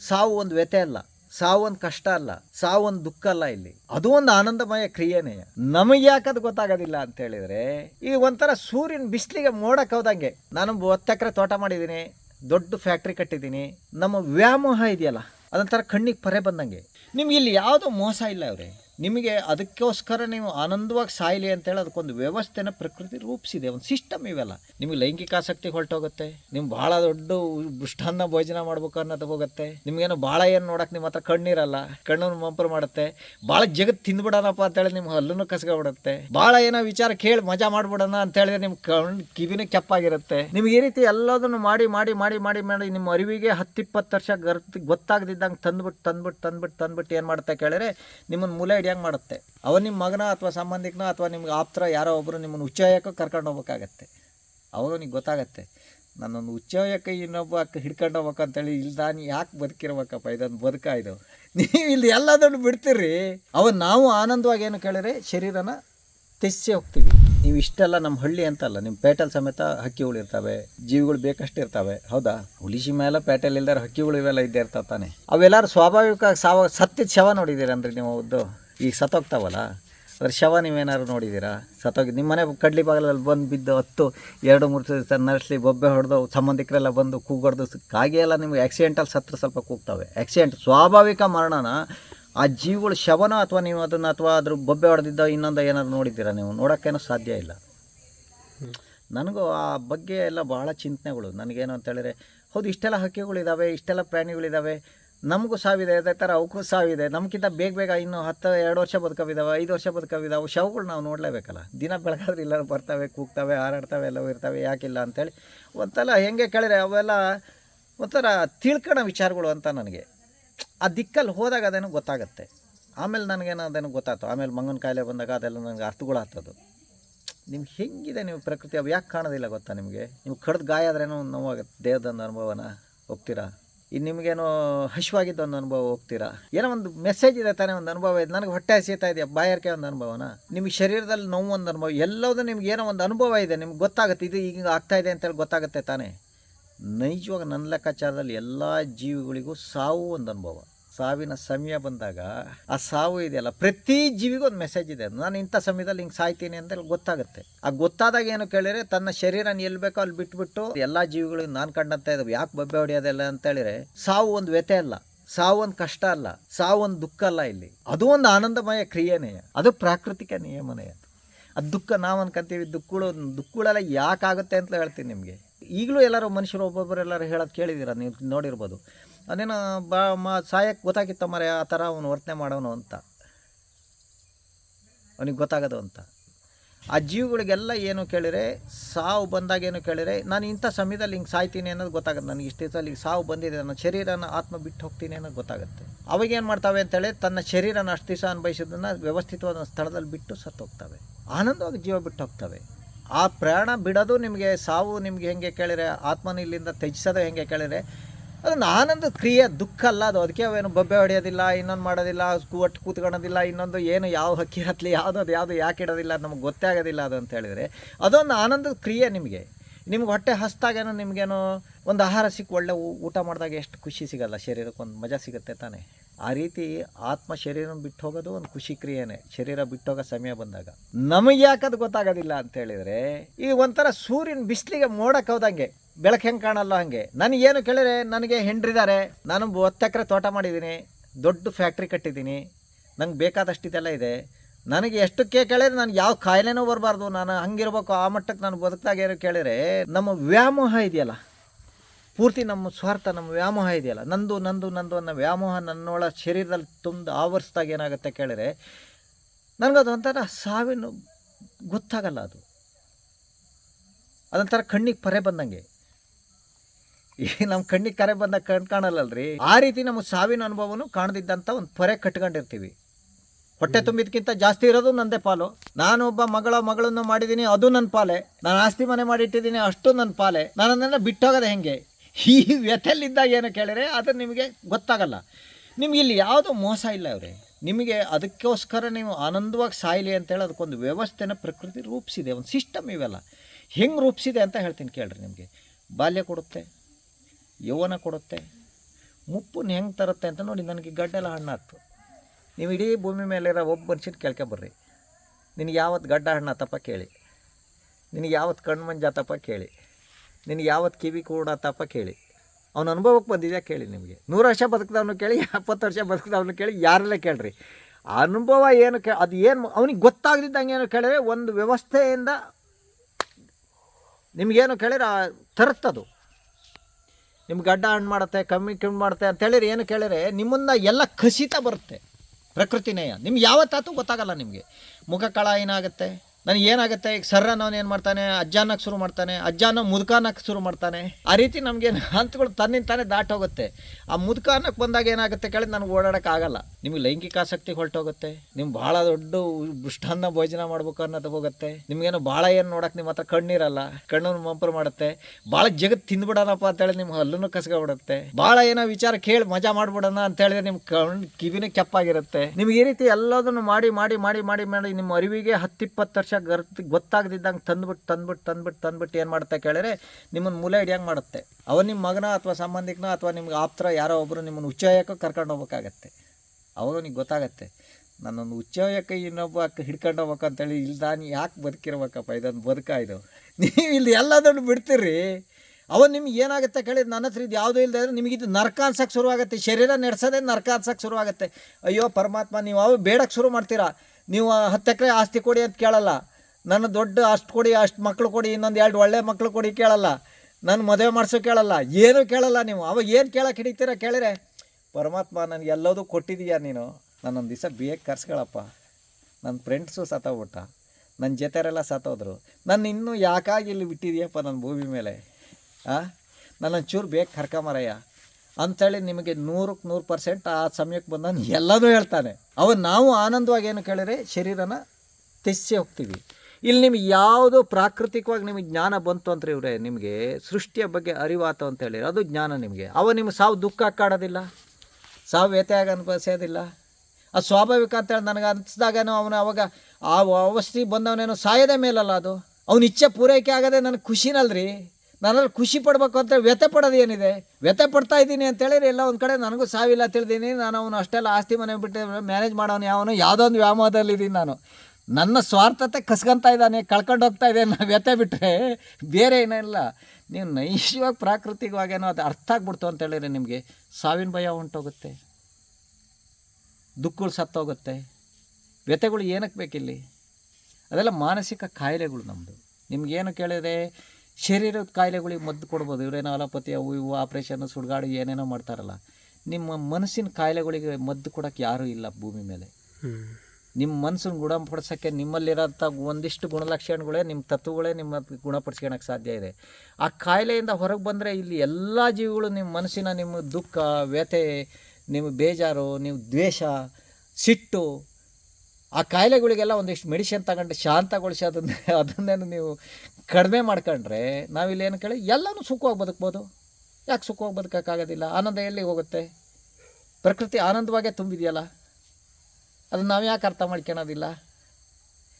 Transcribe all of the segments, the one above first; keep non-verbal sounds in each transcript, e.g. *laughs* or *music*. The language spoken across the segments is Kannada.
ಸಾವು ಒಂದು ವ್ಯತೆ ಅಲ್ಲ, ಸಾವು ಒಂದು ಕಷ್ಟ ಅಲ್ಲ, ಸಾವು ಒಂದು ದುಃಖ ಅಲ್ಲ ಇಲ್ಲಿ. ಅದು ಒಂದು ಆನಂದಮಯ ಕ್ರಿಯೆನೇ. ನಮಗೆ ಯಾಕೆ ಅದು ಗೊತ್ತಾಗೋದಿಲ್ಲ ಅಂತ ಹೇಳಿದ್ರೆ ಈಗ ಒಂಥರ ಸೂರ್ಯನ ಬಿಸಿಲಿಗೆ ಮೋಡಕ್ಕೆ ಹೋದಂಗೆ. ನಾನು ಹತ್ತು ಎಕರೆ ತೋಟ ಮಾಡಿದ್ದೀನಿ, ದೊಡ್ಡ ಫ್ಯಾಕ್ಟ್ರಿ ಕಟ್ಟಿದ್ದೀನಿ, ನಮ್ಮ ವ್ಯಾಮೋಹ ಇದೆಯಲ್ಲ, ಅದೊಂಥರ ಕಣ್ಣಿಗೆ ಪರೆ ಬಂದಂಗೆ. ನಿಮ್ಗೆ ಇಲ್ಲಿ ಯಾವುದೋ ಮೋಸ ಇಲ್ಲ ಅವ್ರೆ? ನಿಮಗೆ ಅದಕ್ಕೋಸ್ಕರ ನೀವು ಆನಂದವಾಗಿ ಸಾಯಲಿ ಅಂತೇಳಿ ಅದಕ್ಕೊಂದು ವ್ಯವಸ್ಥೆನ ಪ್ರಕೃತಿ ರೂಪಿಸಿದೆ. ಒಂದು ಸಿಸ್ಟಮ್ ಇವೆಲ್ಲ. ನಿಮಗೆ ಲೈಂಗಿಕ ಆಸಕ್ತಿ ಹೊರಟೋಗುತ್ತೆ. ನಿಮ್ಗೆ ಭಾಳ ದೊಡ್ಡ ಬೃಷ್ಟಾನ್ನ ಭೋಜನ ಮಾಡ್ಬೇಕು ಅನ್ನೋದು ಹೋಗುತ್ತೆ. ನಿಮ್ಗೇನು ಭಾಳ ಏನು ನೋಡಕ್ಕೆ ನಿಮ್ಮ ಹತ್ರ ಕಣ್ಣಿರಲ್ಲ. ಕಣ್ಣನ್ನು ಮಂಪರು ಮಾಡುತ್ತೆ. ಭಾಳ ಜಗತ್ತು ತಿಂದ್ಬಿಡೋಣಪ್ಪ ಅಂತೇಳಿ ನಿಮ್ಮ ಹಲ್ಲನ್ನು ಕಸ್ಕೊಬಿಡುತ್ತೆ. ಭಾಳ ಏನೋ ವಿಚಾರ ಕೇಳಿ ಮಜಾ ಮಾಡ್ಬಿಡೋಣ ಅಂತ ಹೇಳಿದ್ರೆ ನಿಮ್ಮ ಕಣ್ಣು ಕಿವಿನೇ ಕೆಪ್ಪಾಗಿರುತ್ತೆ. ನಿಮ್ಗೆ ಈ ರೀತಿ ಎಲ್ಲದನ್ನು ಮಾಡಿ ಮಾಡಿ ಮಾಡಿ ಮಾಡಿ ಮಾಡಿ ನಿಮ್ಮ ಅರಿವಿಗೆ ಹತ್ತಿಪ್ಪತ್ತು ವರ್ಷ ಗರ್ತಿ ಗೊತ್ತಾಗದಿದ್ದಂಗೆ ತಂದ್ಬಿಟ್ಟು ತಂದ್ಬಿಟ್ಟು ತಂದ್ಬಿಟ್ಟು ತಂದ್ಬಿಟ್ಟು ಏನು ಮಾಡುತ್ತೆ ಕೇಳಿದ್ರೆ ನಿಮ್ಮನ್ನು ಮೂಲೆ ಹಿಡಿಯಂಗೆ ಮಾಡುತ್ತೆ. ಅವ ನಿಮ್ಮ ಮಗನ ಅಥವಾ ಸಂಬಂಧಿಕನ ಅಥವಾ ನಿಮ್ಗೆ ಆಪ್ತರ ಯಾರೋ ಒಬ್ಬರು ನಿಮ್ಮನ್ನು ಉಚ್ಚಾಯಕ್ಕೆ ಕರ್ಕೊಂಡು ಹೋಗ್ಬೇಕಾಗತ್ತೆ. ಅವಾಗ ನಿಗೆ ಗೊತ್ತಾಗತ್ತೆ. ನನ್ನೊಂದು ಉಚ್ಚಾಯಕ್ಕೆ ಇನ್ನೊಬ್ಬ ಅಕ್ಕ ಹಿಡ್ಕೊಂಡು ಹೋಗ್ಬೇಕಂತೇಳಿ ಇಲ್ದಾನಿ ಯಾಕೆ ಬದುಕಿರ್ಬೇಕಪ್ಪ? ಇದೊಂದು ಬದುಕ ಇದು. ನೀವು ಇಲ್ಲಿ ಎಲ್ಲದನ್ನು ಬಿಡ್ತೀರಿ. ಅವ ನಾವು ಆನಂದವಾಗಿ ಏನು ಕೇಳಿದ್ರೆ ಶರೀರನ ತೆಸಿ ಹೋಗ್ತೀವಿ. ನೀವು ಇಷ್ಟೆಲ್ಲ ನಮ್ಮ ಹಳ್ಳಿ ಅಂತಲ್ಲ ನಿಮ್ಮ ಪೇಟೆಲ್ ಸಮೇತ ಹಕ್ಕಿಗಳು ಇರ್ತವೆ, ಜೀವಿಗಳು ಬೇಕಷ್ಟು ಇರ್ತವೆ. ಹೌದಾ? ಹುಲಿಸಿ ಮೇಲೆ ಪೇಟೆಲ್ ಇಲ್ದಾರ ಹಕ್ಕಿಗಳು ಇವೆಲ್ಲ ಇದ್ದೇ ಇರ್ತಾವೆ ತಾನೆ. ಅವೆಲ್ಲರೂ ಸ್ವಾಭಾವಿಕ ಸಾವ ಸತ್ಯದ ಶವ ನೋಡಿದ್ದೀರನ್ರಿ ನೀವು ಅವ್ರದ್ದು ಈಗ ಸತ್ತೋಗ್ತಾವಲ್ಲ? ಅದ್ರ ಶವ ನೀವೇನಾದ್ರು ನೋಡಿದ್ದೀರಾ ಸತ್ತೋಗಿ ನಿಮ್ಮ ಮನೆ ಕಡ್ಲಿ ಬಾಗಿಲಲ್ಲಿ ಬಂದು ಬಿದ್ದು ಹತ್ತು, ಎರಡು, ಮೂರು ದಿವಸ ನರ್ಸ್ಲಿ ಬೊಬ್ಬೆ ಹೊಡೆದು ಸಂಬಂಧಿಕರೆಲ್ಲ ಬಂದು ಕೂಗೊಡ್ದು ಕಾಗೆ ಎಲ್ಲ ನಿಮಗೆ ಆಕ್ಸಿಡೆಂಟಲ್ಲಿ ಸತ್ರ ಸ್ವಲ್ಪ ಕೂಗ್ತವೆ. ಆಕ್ಸಿಡೆಂಟ್ ಸ್ವಾಭಾವಿಕ ಮರಣನ ಆ ಜೀವಗಳು ಶವನ ಅಥವಾ ನೀವು ಅದನ್ನು ಅಥವಾ ಅದ್ರ ಬೊಬ್ಬೆ ಹೊಡೆದಿದ್ದ ಇನ್ನೊಂದು ಏನಾದ್ರು ನೋಡಿದ್ದೀರಾ ನೀವು? ನೋಡೋಕ್ಕೇನೋ ಸಾಧ್ಯ ಇಲ್ಲ. ನನಗೂ ಆ ಬಗ್ಗೆ ಎಲ್ಲ ಭಾಳ ಚಿಂತನೆಗಳು. ನನಗೇನು ಅಂತ ಹೇಳಿದ್ರೆ, ಹೌದು, ಇಷ್ಟೆಲ್ಲ ಹಕ್ಕಿಗಳಿದ್ದಾವೆ ಇಷ್ಟೆಲ್ಲ ಪ್ರಾಣಿಗಳಿದ್ದಾವೆ ನಮಗೂ ಸಾವಿದೆ, ಅದೇ ಥರ ಅವಕ್ಕೂ ಸಾವಿದೆ. ನಮಗಿಂತ ಬೇಗ ಬೇಗ ಇನ್ನು ಹತ್ತು, ಎರಡು ವರ್ಷ ಬದುಕವಿದಾವೆ, ಐದು ವರ್ಷ ಬದುಕವಿದಾವೆ. ಶವಗಳು ನಾವು ನೋಡಲೇಬೇಕಲ್ಲ. ದಿನ ಬೆಳಗಾದ್ರೆ ಎಲ್ಲರೂ ಬರ್ತವೆ, ಕೂಗ್ತವೆ, ಹಾರಾಡ್ತವೆ, ಎಲ್ಲವೂ ಇರ್ತವೆ, ಯಾಕಿಲ್ಲ ಅಂತೇಳಿ. ಒಂಥರ ಹೆಂಗೆ ಕೇಳಿದ್ರೆ ಅವೆಲ್ಲ ಒಂಥರ ತಿಳ್ಕಣ ವಿಚಾರಗಳು ಅಂತ ನನಗೆ. ಆ ದಿಕ್ಕಲ್ಲಿ ಹೋದಾಗ ಅದೇನು ಗೊತ್ತಾಗುತ್ತೆ. ಆಮೇಲೆ ನನಗೇನು ಅದೇನು ಗೊತ್ತಾಯ್ತು ಆಮೇಲೆ ಮಂಗನ ಕಾಯಿಲೆ ಬಂದಾಗ ಅದೆಲ್ಲ ನನಗೆ ಅರ್ಥಗಳು ಆಗ್ತದು ನಿಮ್ಗೆ ಹೆಂಗಿದೆ ನೀವು ಪ್ರಕೃತಿ? ಅವು ಯಾಕೆ ಕಾಣೋದಿಲ್ಲ ಗೊತ್ತಾ ನಿಮಗೆ? ನೀವು ಕಡ್ದು ಗಾಯ ಆದ್ರೇನೋ ಒಂದು ನೋವಾಗುತ್ತೆ ದೇಹದೊಂದು ಅನುಭವನ ಹೋಗ್ತೀರಾ? ಇನ್ನು ನಿಮಗೇನೋ ಹಶ್ವಾಗಿದ್ದ ಒಂದು ಅನುಭವ ಹೋಗ್ತೀರಾ? ಏನೋ ಒಂದು ಮೆಸೇಜ್ ಇದೆ ತಾನೇ ಒಂದು ಅನುಭವ ಇದೆ. ನನಗೆ ಹೊಟ್ಟೆ ಹಸಿತಾ ಇದೆಯಾ? ಬಾಯಾರಿಕೆ ಒಂದು ಅನುಭವನ? ನಿಮಗೆ ಶರೀರದಲ್ಲಿ ನೋವು ಒಂದು ಅನುಭವ, ಎಲ್ಲದೂ ನಿಮ್ಗೆ ಏನೋ ಒಂದು ಅನುಭವ ಇದೆ. ನಿಮ್ಗೆ ಗೊತ್ತಾಗುತ್ತೆ, ಇದು ಈಗ ಆಗ್ತಾ ಇದೆ ಅಂತೇಳಿ ಗೊತ್ತಾಗುತ್ತೆ ತಾನೇ. ನೈಜವಾಗಿ ನನ್ನ ಲೆಕ್ಕಾಚಾರದಲ್ಲಿ ಎಲ್ಲ ಜೀವಿಗಳಿಗೂ ಸಾವು ಒಂದು ಅನುಭವ. ಸಾವಿನ ಸಮಯ ಬಂದಾಗ ಆ ಸಾವು ಇದೆಯಲ್ಲ, ಪ್ರತಿ ಜೀವಿಗೂ ಒಂದು ಮೆಸೇಜ್ ಇದೆ. ನಾನು ಇಂಥ ಸಮಯದಲ್ಲಿ ಹಿಂಗೆ ಸಾಯ್ತೀನಿ ಅಂತ ಗೊತ್ತಾಗುತ್ತೆ. ಆ ಗೊತ್ತಾದಾಗ ಏನು ಕೇಳಿದ್ರೆ, ತನ್ನ ಶರೀರನ ಎಲ್ಲಿ ಬೇಕೋ ಅಲ್ಲಿ ಬಿಟ್ಬಿಟ್ಟು, ಎಲ್ಲ ಜೀವಿಗಳಿಗೆ ನಾನು ಕಂಡಂತ ಇದ್ದಾವೆ ಯಾಕೆ ಬಬ್ಬೆ ಹೊಡೆಯೋದಿಲ್ಲ ಅಂತ ಹೇಳಿದ್ರೆ, ಸಾವು ಒಂದು ವ್ಯತೆ ಅಲ್ಲ. ಸಾವು ಒಂದು ಕಷ್ಟ ಅಲ್ಲ. ಸಾವು ಒಂದು ದುಃಖ ಅಲ್ಲ ಇಲ್ಲಿ. ಅದು ಒಂದು ಆನಂದಮಯ ಕ್ರಿಯೆನೇ. ಅದು ಪ್ರಾಕೃತಿಕ ನಿಯಮನೇ ಅದು. ದುಃಖ ನಾವು ಅನ್ಕೊಂತೀವಿ, ದುಃಖಗಳು, ದುಃಖಗಳೆಲ್ಲ ಯಾಕಾಗುತ್ತೆ ಅಂತ ಹೇಳ್ತೀನಿ ನಿಮಗೆ. ಈಗಲೂ ಎಲ್ಲರೂ ಮನುಷ್ಯರು ಒಬ್ಬೊಬ್ಬರು ಎಲ್ಲರೂ ಹೇಳೋದು ಕೇಳಿದ್ದೀರ ನೀವು ನೋಡಿರ್ಬೋದು. ಅದೇನೋ ಬಾ, ಮ ಸಾಯಕ್ಕೆ ಗೊತ್ತಾಗಿತ್ತ ಮರೆ ಆ ಥರ ಅವನು ವರ್ತನೆ ಮಾಡೋನು ಅಂತ. ಅವನಿಗೆ ಗೊತ್ತಾಗೋದು ಅಂತ. ಆ ಜೀವಿಗಳಿಗೆಲ್ಲ ಏನು ಕೇಳಿದರೆ, ಸಾವು ಬಂದಾಗ ಏನು ಕೇಳಿದರೆ, ನಾನು ಇಂಥ ಸಮಯದಲ್ಲಿ ಹಿಂಗೆ ಸಾಯ್ತೀನಿ ಅನ್ನೋದು ಗೊತ್ತಾಗುತ್ತೆ ನನಗೆ. ಇಷ್ಟು ದಿವಸ ಈಗ ಸಾವು ಬಂದಿದೆ, ನನ್ನ ಶರೀರನ ಆತ್ಮ ಬಿಟ್ಟು ಹೋಗ್ತೀನಿ ಅನ್ನೋದು ಗೊತ್ತಾಗುತ್ತೆ. ಅವಾಗ ಏನು ಮಾಡ್ತಾವೆ ಅಂತೇಳಿ ತನ್ನ ಶರೀರನ ಅಷ್ಟು ದಿವಸ ಅನುಭವಿಸಿದ್ದನ್ನು ವ್ಯವಸ್ಥಿತವಾದ ಸ್ಥಳದಲ್ಲಿ ಬಿಟ್ಟು ಸತ್ತು ಹೋಗ್ತವೆ ಆನಂದವಾಗಿ ಜೀವ ಬಿಟ್ಟು ಹೋಗ್ತವೆ. ಆ ಪ್ರಯಾಣ ಬಿಡೋದು ನಿಮಗೆ ಸಾವು ನಿಮಗೆ ಹೆಂಗೆ ಕೇಳಿದ್ರೆ, ಆತ್ಮನ ಇಲ್ಲಿಂದ ತ್ಯಜಿಸೋದು ಹೆಂಗೆ ಕೇಳಿದ್ರೆ ಅದೊಂದು ಆನಂದ ಕ್ರಿಯೆ, ದುಃಖ ಅಲ್ಲ ಅದು. ಅದಕ್ಕೆ ಅವೇನು ಬೊಬ್ಬೆ ಹೊಡೆಯೋದಿಲ್ಲ, ಇನ್ನೊಂದು ಮಾಡೋದಿಲ್ಲ ಒಟ್ಟು ಕೂತ್ಕೊಳ್ಳೋದಿಲ್ಲ, ಇನ್ನೊಂದು ಏನು ಯಾವ ಹಕ್ಕಿ ಹತ್ತಲಿ ಯಾವುದು ಅದು, ಯಾವುದು ಯಾಕೆ ಇಡೋದಿಲ್ಲ ನಮಗೆ ಗೊತ್ತೇ ಆಗೋದಿಲ್ಲ ಅದು ಅಂತ ಹೇಳಿದರೆ, ಅದೊಂದು ಆನಂದದ ಕ್ರಿಯೆ ನಿಮಗೆ. ನಿಮ್ಗೆ ಹೊಟ್ಟೆ ಹಸ್ತಾಗೇನು ನಿಮಗೇನೋ ಒಂದು ಆಹಾರ ಸಿಕ್ಕ ಒಳ್ಳೆ ಊಟ ಮಾಡಿದಾಗ ಎಷ್ಟು ಖುಷಿ ಸಿಗಲ್ಲ ಶರೀರಕ್ಕೆ ಒಂದು ಮಜಾ ಸಿಗುತ್ತೆ ತಾನೇ? ಆ ರೀತಿ ಆತ್ಮ ಶರೀರ ಬಿಟ್ಟು ಹೋಗೋದು ಒಂದು ಖುಷಿ ಕ್ರಿಯೆನೇ. ಶರೀರ ಬಿಟ್ಟು ಹೋಗೋ ಸಮಯ ಬಂದಾಗ. ನಮಗೆ ಯಾಕದು ಗೊತ್ತಾಗೋದಿಲ್ಲ ಅಂತ ಹೇಳಿದ್ರೆ, ಈ ಒಂಥರ ಸೂರ್ಯನ ಬಿಸಿಲಿಗೆ ಮೋಡಕ್ಕೆ ಹೋದಂಗೆ, ಬೆಳಕು ಹೆಂಗೆ ಕಾಣಲ್ಲ ಹಾಗೆ. ನನಗೇನು ಕೇಳಿದ್ರೆ, ನನಗೆ ಹೆಂಡ್ರಿದ್ದಾರೆ ನಾನು ಹತ್ತು ಎಕರೆ ತೋಟ ಮಾಡಿದ್ದೀನಿ, ದೊಡ್ಡ ಫ್ಯಾಕ್ಟ್ರಿ ಕಟ್ಟಿದ್ದೀನಿ, ನಂಗೆ ಬೇಕಾದಷ್ಟು ಇದೆಲ್ಲ ಇದೆ. ನನಗೆ ಎಷ್ಟಕ್ಕೆ ಕೇಳಿದ್ರೆ, ನಾನು ಯಾವ ಕಾಯಿಲೆನೂ ಬರಬಾರ್ದು. ನಾನು ಹಂಗಿರ್ಬೇಕು, ಆ ಮಟ್ಟಕ್ಕೆ ನಾನು ಬದುಕ್ದಾಗ ಏನು ಕೇಳಿದ್ರೆ, ನಮ್ಮ ವ್ಯಾಮೋಹ ಇದೆಯಲ್ಲ ಪೂರ್ತಿ ನಮ್ಮ ಸ್ವಾರ್ಥ ನಮ್ಮ ವ್ಯಾಮೋಹ ಇದೆಯಲ್ಲ? ನಂದು ನಂದು ನಂದು ಅನ್ನೋ ವ್ಯಾಮೋಹ ನನ್ನೊಳ ಶರೀರದಲ್ಲಿ ತುಂಬ ಆವರಿಸಿದಾಗ ಏನಾಗುತ್ತೆ ಕೇಳಿದ್ರೆ ನನಗದು ಒಂಥರ ಸಾವಿನ ಗೊತ್ತಾಗಲ್ಲ ಅದು. ಅದೊಂಥರ ಕಣ್ಣಿಗೆ ಪರೆ ಬಂದಂಗೆ. ಈ ನಮ್ಮ ಕಣ್ಣಿಗೆ ಕರೆ ಬಂದಾಗ ಕಣ್ ಕಾಣಲ್ಲಲ್ರಿ? ಆ ರೀತಿ ನಮ್ಮ ಸಾವಿನ ಅನುಭವನು ಕಾಣದಿದ್ದಂಥ ಒಂದು ಪೊರೆ ಕಟ್ಕೊಂಡಿರ್ತೀವಿ. ಹೊಟ್ಟೆ ತುಂಬಿದ್ಕಿಂತ ಜಾಸ್ತಿ ಇರೋದು ನಂದೇ ಪಾಲು. ನಾನು ಒಬ್ಬ ಮಗಳ ಮಗಳನ್ನು ಮಾಡಿದ್ದೀನಿ ಅದು ನನ್ನ ಪಾಲೆ. ನಾನು ಆಸ್ತಿ ಮನೆ ಮಾಡಿಟ್ಟಿದ್ದೀನಿ ಅಷ್ಟು ನನ್ನ ಪಾಲೆ. ನಾನು ಅದನ್ನು ಬಿಟ್ಟೋಗೋದು ಹೆಂಗೆ? ಈ ವ್ಯಥೆಯಲ್ಲಿದ್ದಾಗ ಏನು ಕೇಳಿದ್ರೆ ಅದು ನಿಮಗೆ ಗೊತ್ತಾಗಲ್ಲ. ನಿಮ್ಗೆ ಇಲ್ಲಿ ಯಾವುದೂ ಮೋಸ ಇಲ್ಲ ಅವರೇ. ನಿಮಗೆ ಅದಕ್ಕೋಸ್ಕರ ನೀವು ಆನಂದವಾಗಿ ಸಾಯಲಿ ಅಂತೇಳಿ ಅದಕ್ಕೊಂದು ವ್ಯವಸ್ಥೆನ ಪ್ರಕೃತಿ ರೂಪಿಸಿದೆ. ಒಂದು ಸಿಸ್ಟಮ್ ಇವೆಲ್ಲ. ಹೆಂಗೆ ರೂಪಿಸಿದೆ ಅಂತ ಹೇಳ್ತೀನಿ ಕೇಳ್ರಿ ನಿಮಗೆ. ಬಾಲ್ಯ ಕೊಡುತ್ತೆ, ಯೌವನ ಕೊಡುತ್ತೆ, ಮುಪ್ಪನ್ನು ಹೆಂಗೆ ತರುತ್ತೆ ಅಂತ ನೋಡಿ ನನಗೆ ಗಡ್ಡೆಲ್ಲ ಹಣ್ಣಾಯ್ತು. ನೀವು ಇಡೀ ಭೂಮಿ ಮೇಲಿರೋ ಒಬ್ಬ ಮನುಷ್ಯನ ಕೇಳ್ಕೊಬರ್ರಿ. ನಿನಗೆ ಯಾವತ್ತು ಗಡ್ಡ ಹಣ್ಣಾತಪ್ಪ ಕೇಳಿ. ನಿನಗೆ ಯಾವತ್ತು ಕಣ್ಣು ಮಂಜಾತಪ್ಪ ಕೇಳಿ. ನಿನಗೆ ಯಾವತ್ತು ಕಿವಿ ಕೂಡತ್ತಪ್ಪ ಕೇಳಿ. ಅವನ ಅನುಭವಕ್ಕೆ ಬಂದಿದೆಯಾ ಕೇಳಿ ನಿಮಗೆ. ನೂರು ವರ್ಷ ಬದುಕಿದವನು ಕೇಳಿ, ಎಪ್ಪತ್ತು ವರ್ಷ ಬದುಕಿದವನು ಕೇಳಿ, ಯಾರೆಲ್ಲ ಕೇಳ್ರಿ. ಆ ಅನುಭವ ಏನು ಕೇ, ಅದು ಏನು ಅವನಿಗೆ ಗೊತ್ತಾಗದಿದ್ದಂಗೆ ಏನು ಕೇಳಿದ್ರೆ ಒಂದು ವ್ಯವಸ್ಥೆಯಿಂದ ನಿಮಗೇನು ಕೇಳಿದ್ರೆ ತರುತ್ತದು. ನಿಮ್ಗೆ ಗಡ್ಡ ಹಣ್ಣು ಮಾಡುತ್ತೆ, ಕಮ್ಮಿ ಕಮ್ಮಿ ಮಾಡುತ್ತೆ ಅಂತ ಹೇಳಿದ್ರೆ ಏನು ಕೇಳಿದ್ರೆ ನಿಮ್ಮನ್ನ ಎಲ್ಲ ಖಚಿತ ಬರುತ್ತೆ. ಪ್ರಕೃತಿನೇಯ. ನಿಮ್ಗೆ ಯಾವತ್ತಾತು ಗೊತ್ತಾಗಲ್ಲ ನಿಮಗೆ. ಮುಖ ಕಳ ಏನಾಗುತ್ತೆ ನನಗೆ ಏನಾಗುತ್ತೆ ಈಗ ಸರ್ರ ಏನು ಮಾಡ್ತಾನೆ? ಅಜ್ಜಾನಕ್ಕೆ ಶುರು ಮಾಡ್ತಾನೆ. ಅಜ್ಜಾನ ಮುದುಕಾನಕ್ಕೆ ಶುರು ಮಾಡ್ತಾನೆ. ಆ ರೀತಿ ನಮಗೆ *laughs* ಹಂತಗಳು ತನ್ನಿಂದ ತಾನೇ ದಾಟೋಗುತ್ತೆ. ಆ ಮುದುಕಾನಕ್ಕೆ ಬಂದಾಗ ಏನಾಗುತ್ತೆ ಕೇಳಿದ್ರೆ ನನಗೆ ಓಡಾಡೋಕ್ಕಾಗಲ್ಲ ನಿಮಗೆ ಲೈಂಗಿಕ ಆಸಕ್ತಿ ಹೊರಟೋಗುತ್ತೆ. ನೀವು ಭಾಳ ದೊಡ್ಡ ಬುಷ್ಟನ್ನ ಭೋಜನ ಮಾಡ್ಬೇಕು ಅನ್ನೋದು ಹೋಗುತ್ತೆ. ನಿಮ್ಗೇನು ಭಾಳ ಏನು ನೋಡಕ್ಕೆ ನಿಮ್ಮ ಹತ್ರ ಕಣ್ಣಿರಲ್ಲ? ಕಣ್ಣನ್ನು ಮಂಪರು ಮಾಡುತ್ತೆ. ಭಾಳ ಜಗತ್ತು ತಿಂದ್ಬಿಡೋಣಪ್ಪ ಅಂತೇಳಿ ನಿಮ್ಮ ಹಲ್ಲನ್ನು ಕಸ್ಕೊಬಿಡುತ್ತೆ. ಭಾಳ ಏನೋ ವಿಚಾರ ಕೇಳಿ ಮಜಾ ಮಾಡ್ಬಿಡೋಣ ಅಂತ ಹೇಳಿದ್ರೆ ನಿಮ್ಮ ಕಣ್ ಕಿವಿನೇ ಕೆಪ್ಪಾಗಿರುತ್ತೆ. ನಿಮ್ಗೆ ಈ ರೀತಿ ಎಲ್ಲದನ್ನು ಮಾಡಿ ಮಾಡಿ ಮಾಡಿ ಮಾಡಿ ಮಾಡಿ ನಿಮ್ಮ ಅರಿವಿಗೆ ಹತ್ತಿಪ್ಪತ್ತು ವರ್ಷ ಗರ್ತ್ ಗೊತ್ತಾಗದಿದ್ದಂಗೆ ತಂದ್ಬಿಟ್ಟು ತಂದ್ಬಿಟ್ಟು ತಂದ್ಬಿಟ್ಟು ತಂದ್ಬಿಟ್ಟು ಏನು ಮಾಡುತ್ತೆ ಕೇಳಿದ್ರೆ ನಿಮ್ಮನ್ನು ಮೂಲೆ ಹಿಡಿಯಂಗೆ ಮಾಡುತ್ತೆ. ಅವ ನಿಮ್ಮ ಮಗನ ಅಥವಾ ಸಂಬಂಧಿಕನ ಅಥವಾ ನಿಮ್ಗೆ ಆಪ್ತರ ಯಾರೋ ಒಬ್ಬರು ನಿಮ್ಮನ್ನು ಉಚ್ಚಾಯಕ್ಕೆ ಕರ್ಕೊಂಡು ಹೋಗ್ಬೇಕಾಗತ್ತೆ. ಅವಾಗ ನಿಗೆ ಗೊತ್ತಾಗತ್ತೆ. ನನ್ನೊಂದು ಉಚ್ಚಾಯಕ್ಕೆ ಇನ್ನೊಬ್ಬ ಅಕ್ಕ ಹಿಡ್ಕೊಂಡು ಹೋಗ್ಬೇಕಂತೇಳಿ ಇಲ್ದಾನಿ ಯಾಕೆ ಬದುಕಿರ್ಬೇಕಪ್ಪ? ಇದೊಂದು ಬದುಕ ಇದು. ನೀವು ಇಲ್ಲಿ ಎಲ್ಲದನ್ನು ಬಿಡ್ತೀರಿ. ಅವ ನಿಮ್ಗೆ ಏನಾಗುತ್ತೆ ಕೇಳಿದ್ರೆ ನನ್ನ ಹತ್ರ ಇದು ಯಾವುದೂ ಇಲ್ಲದೆ ನಿಮಗೆ ಇದು ನರ್ಕ ಅನ್ಸಕ್ಕೆ ಶುರುವಾಗುತ್ತೆ. ಶರೀರ ನಡೆಸೋದೇ ನರ್ಕ ಅನ್ಸಕ್ಕೆ ಶುರುವಾಗುತ್ತೆ. ಅಯ್ಯೋ ಪರಮಾತ್ಮ, ನೀವು ಅವು ಬೇಡಕ್ಕೆ ಶುರು ಮಾಡ್ತೀರಾ? ನೀವು ಹತ್ತು ಎಕರೆ ಆಸ್ತಿ ಕೊಡಿ ಅಂತ ಕೇಳಲ್ಲ. ನನ್ನ ದೊಡ್ಡ ಅಷ್ಟು ಕೊಡಿ, ಅಷ್ಟು ಮಕ್ಕಳು ಕೊಡಿ, ಇನ್ನೊಂದು ಎರಡು ಒಳ್ಳೆ ಮಕ್ಕಳು ಕೊಡಿ ಕೇಳಲ್ಲ. ನನ್ನ ಮದುವೆ ಮಾಡಿಸೋ ಕೇಳಲ್ಲ. ಏನೂ ಕೇಳಲ್ಲ ನೀವು. ಅವಾಗ ಏನು ಕೇಳಕ್ಕೆ ಹಿಡಿತೀರ ಕೇಳಿದ್ರೆ ಪರಮಾತ್ಮ ನನಗೆ ಎಲ್ಲದೂ ಕೊಟ್ಟಿದೀಯ ನೀನು? ನಾನೊಂದು ದಿವಸ ಬೇಗ ಕರ್ಸ್ಕೊಳಪ್ಪ. ನನ್ನ ಫ್ರೆಂಡ್ಸು ಸತ್ತೋಗ್ಬಿಟ್ಟ. ನನ್ನ ಜೊತೆರೆಲ್ಲ ಸತ್ತೋದ್ರು. ನನ್ನ ಇನ್ನೂ ಯಾಕಾಗಿ ಇಲ್ಲಿ ಬಿಟ್ಟಿದೆಯಪ್ಪ ನನ್ನ ಭೂಮಿ ಮೇಲೆ? ಹಾಂ ನನ್ನ ಚೂರು ಬೇಗ ಕರ್ಕೊಂಬರಯ್ಯ ಅಂಥೇಳಿ ನಿಮಗೆ ನೂರಕ್ಕೆ ನೂರು ಪರ್ಸೆಂಟ್ ಆ ಸಮಯಕ್ಕೆ ಬಂದನು ಎಲ್ಲದೂ ಹೇಳ್ತಾನೆ. ಅವ ನಾವು ಆನಂದವಾಗಿ ಏನು ಕೇಳಿದ್ರೆ ಶರೀರನ ತೆಸ್ಸಿ ಹೋಗ್ತೀವಿ. ಇಲ್ಲಿ ನಿಮ್ಗೆ ಯಾವುದು ಪ್ರಾಕೃತಿಕವಾಗಿ ನಿಮಗೆ ಜ್ಞಾನ ಬಂತು ಅಂತ ಇವರೇ, ನಿಮಗೆ ಸೃಷ್ಟಿಯ ಬಗ್ಗೆ ಅರಿವಾತು ಅಂತ ಹೇಳಿ, ಅದು ಜ್ಞಾನ ನಿಮಗೆ. ಅವ ನಿಮ್ಗೆ ಸಾವು ದುಃಖ ಕಾಡೋದಿಲ್ಲ, ಸಾವು ವ್ಯತ್ಯಾಗ ಅನುಭವಿಸೋದಿಲ್ಲ. ಅದು ಸ್ವಾಭಾವಿಕ ಅಂತೇಳಿ ನನಗೆ ಅನಿಸ್ದಾಗೇನೋ ಅವನು ಅವಾಗ ಆ ಅವಸ್ಥೆ ಬಂದವನೇನೋ ಸಾಯದೇ ಮೇಲಲ್ಲ ಅದು. ಅವನ ಇಚ್ಛೆ ಪೂರೈಕೆ ಆಗದೆ ನನಗೆ ಖುಷಿನಲ್ರಿ. ನಾನಲ್ಲಿ ಖುಷಿ ಪಡ್ಬೇಕು ಅಂತ ವ್ಯಥೆ ಪಡೋದು ಏನಿದೆ? ವ್ಯಥೆ ಪಡ್ತಾ ಇದ್ದೀನಿ ಅಂತೇಳಿದ್ರೆ ಎಲ್ಲ ಒಂದು ಕಡೆ ನನಗೂ ಸಾವಿಲ್ಲ ತಿಳಿದೀನಿ ನಾನು ಅವನು ಅಷ್ಟೆಲ್ಲ ಆಸ್ತಿ ಮನೆ ಬಿಟ್ಟು ಮ್ಯಾನೇಜ್ ಮಾಡೋನು ಯಾವನು? ಯಾವುದೋ ಒಂದು ವ್ಯಾಮೋಹದಲ್ಲಿದ್ದೀನಿ ನಾನು. ನನ್ನ ಸ್ವಾರ್ಥತೆ ಕಸ್ಕೊಂತ ಇದ್ದಾನೆ, ಕಳ್ಕೊಂಡು ಹೋಗ್ತಾ ಇದೆ ನಾನು ವ್ಯಥೆ ಬಿಟ್ಟರೆ ಬೇರೆ ಏನಿಲ್ಲ. ನೀವು ನೈಶವಾಗಿ ಪ್ರಾಕೃತಿಕವಾಗೇನೋ ಅದು ಅರ್ಥ ಆಗ್ಬಿಡ್ತು ಅಂತ ಹೇಳಿದ್ರೆ ನಿಮಗೆ ಸಾವಿನ ಭಯ ಹೊಂಟೋಗುತ್ತೆ ದುಃಖಗಳು ಸತ್ತೋಗುತ್ತೆ. ವ್ಯಥೆಗಳು ಏನಕ್ಕೆ ಬೇಕಿಲ್ಲಿ? ಅದೆಲ್ಲ ಮಾನಸಿಕ ಕಾಯಿಲೆಗಳು ನಮ್ಮದು ನಿಮಗೇನು ಕೇಳಿದ್ರೆ ಶರೀರದ ಕಾಯಿಲೆಗಳಿಗೆ ಮದ್ದು ಕೊಡ್ಬೋದು. ಇವರೇನೋ ಅಲೋಪತಿ ಅವು ಇವು ಆಪ್ರೇಷನ್ ಸುಡ್ಗಾಡು ಏನೇನೋ ಮಾಡ್ತಾರಲ್ಲ ನಿಮ್ಮ ಮನಸ್ಸಿನ ಕಾಯಿಲೆಗಳಿಗೆ ಮದ್ದು ಕೊಡೋಕ್ಕೆ ಯಾರೂ ಇಲ್ಲ ಭೂಮಿ ಮೇಲೆ. ನಿಮ್ಮ ಮನಸ್ಸನ್ನು ಗುಣಪಡಿಸೋಕ್ಕೆ ನಿಮ್ಮಲ್ಲಿರೋಂಥ ಒಂದಿಷ್ಟು ಗುಣಲಕ್ಷಣಗಳೇ ನಿಮ್ಮ ತತ್ವಗಳೇ ನಿಮ್ಮ ಗುಣಪಡಿಸ್ಕೊಳಕ್ಕೆ ಸಾಧ್ಯ ಇದೆ. ಆ ಕಾಯಿಲೆಯಿಂದ ಹೊರಗೆ ಬಂದರೆ ಇಲ್ಲಿ ಎಲ್ಲ ಜೀವಿಗಳು ನಿಮ್ಮ ಮನಸ್ಸಿನ ನಿಮ್ಮ ದುಃಖ ವ್ಯಥೆ ನಿಮ್ಮ ಬೇಜಾರು ನೀವು ದ್ವೇಷ ಸಿಟ್ಟು ಆ ಕಾಯಿಲೆಗಳಿಗೆಲ್ಲ ಒಂದಿಷ್ಟು ಮೆಡಿಸಿನ್ ತಗೊಂಡು ಶಾಂತಗೊಳಿಸಿ ಅದನ್ನ, ಅದನ್ನೇನು ನೀವು ಕಡಿಮೆ ಮಾಡ್ಕೊಂಡ್ರೆ ನಾವಿಲ್ಲಿ ಏನು ಕೇಳಿ, ಎಲ್ಲನೂ ಸುಖವಾಗಿ ಬದುಕ್ಬೋದು. ಯಾಕೆ ಸುಖವಾಗಿ ಬದುಕೋಕ್ಕಾಗೋದಿಲ್ಲ? ಆನಂದ ಎಲ್ಲಿ ಹೋಗುತ್ತೆ? ಪ್ರಕೃತಿ ಆನಂದವಾಗೇ ತುಂಬಿದೆಯಲ್ಲ. ಅದನ್ನು ನಾವು ಯಾಕೆ ಅರ್ಥ ಮಾಡ್ಕೊಳೋದಿಲ್ಲ?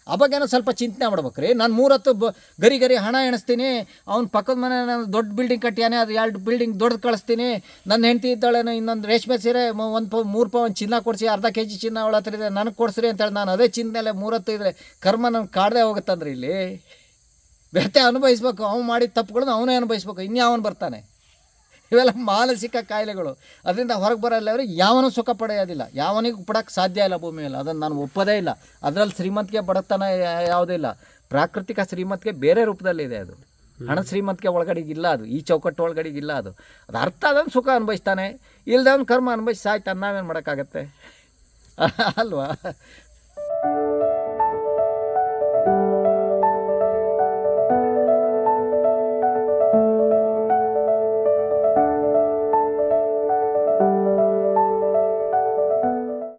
ಅವಾಗೇನೋ ಸ್ವಲ್ಪ ಚಿಂತನೆ ಮಾಡ್ಬೇಕ್ರಿ. ನಾನು ಮೂರತ್ತು ಬ, ಗರಿ ಗರಿ ಹಣ ಎಣಿಸ್ತೀನಿ. ಅವ್ನ ಪಕ್ಕದ ಮನೆ ನಾನು ದೊಡ್ಡ ಬಿಲ್ಡಿಂಗ್ ಕಟ್ಟಿಯಾನೆ ಅದು ಎರಡು ಬಿಲ್ಡಿಂಗ್ ದೊಡ್ಡದು ಕಳಿಸ್ತೀನಿ. ನನ್ನ ಹೆಂಡತಿ ಇದ್ದಾಳೇನು ಇನ್ನೊಂದು ರೇಷ್ಮೆ ಸೀರೆ ಒಂದು ಪ, ಮೂರು ಪವನ್ ಚಿನ್ನ ಕೊಡಿಸಿ, ಅರ್ಧ ಕೆ ಜಿ ಚಿನ್ನ ಅವಳ ಹತ್ರ ಇದೆ, ನನಗೆ ಕೊಡಿಸ್ರಿ ಅಂತೇಳಿ ನಾನು ಅದೇ ಚಿಂತನೆಲೆ ಮೂರತ್ತು ಇದ್ರೆ ಕರ್ಮ ನನಗೆ ಕಾಡದೆ ಹೋಗುತ್ತಂದ್ರೆ ಇಲ್ಲಿ. ವ್ಯಥೆ ಅನುಭವಿಸ್ಬೇಕು. ಅವ್ನು ಮಾಡಿದ ತಪ್ಪುಗಳನ್ನ ಅವನೇ ಅನುಭವಿಸ್ಬೇಕು. ಇನ್ಯಾವನು ಬರ್ತಾನೆ? ಇವೆಲ್ಲ ಮಾನಸಿಕ ಕಾಯಿಲೆಗಳು. ಅದರಿಂದ ಹೊರಗೆ ಬರಲ್ಲ ಅವರು ಯಾವನೂ ಸುಖ ಪಡೆಯೋದಿಲ್ಲ. ಯಾವನಿಗೂ ಪಡೋಕ್ಕೆ ಸಾಧ್ಯ ಇಲ್ಲ ಭೂಮಿ ಮೇಲೆ. ಅದನ್ನು ನಾನು ಒಪ್ಪೋದೇ ಇಲ್ಲ. ಅದರಲ್ಲಿ ಶ್ರೀಮಂತಿಕೆ ಬಡತನ ಯಾವುದೂ ಇಲ್ಲ. ಪ್ರಾಕೃತಿಕ ಶ್ರೀಮಂತಿಕೆ ಬೇರೆ ರೂಪದಲ್ಲಿದೆ ಅದು. ಹಣ ಶ್ರೀಮಂತಿಕೆ ಒಳಗಡೆಗೆ ಇಲ್ಲ ಅದು. ಈ ಚೌಕಟ್ಟು ಒಳಗಡೆಗೆ ಇಲ್ಲ ಅದು. ಅದು ಅರ್ಥ ಅದನ್ನು ಸುಖ ಅನುಭವಿಸ್ತಾನೆ. ಇಲ್ದವನು ಕರ್ಮ ಅನುಭವಿಸಿ ಸಾಯ್ತಾನೆ. ನಾವೇನು ಮಾಡೋಕ್ಕಾಗತ್ತೆ? *laughs* ಅಲ್ವಾ?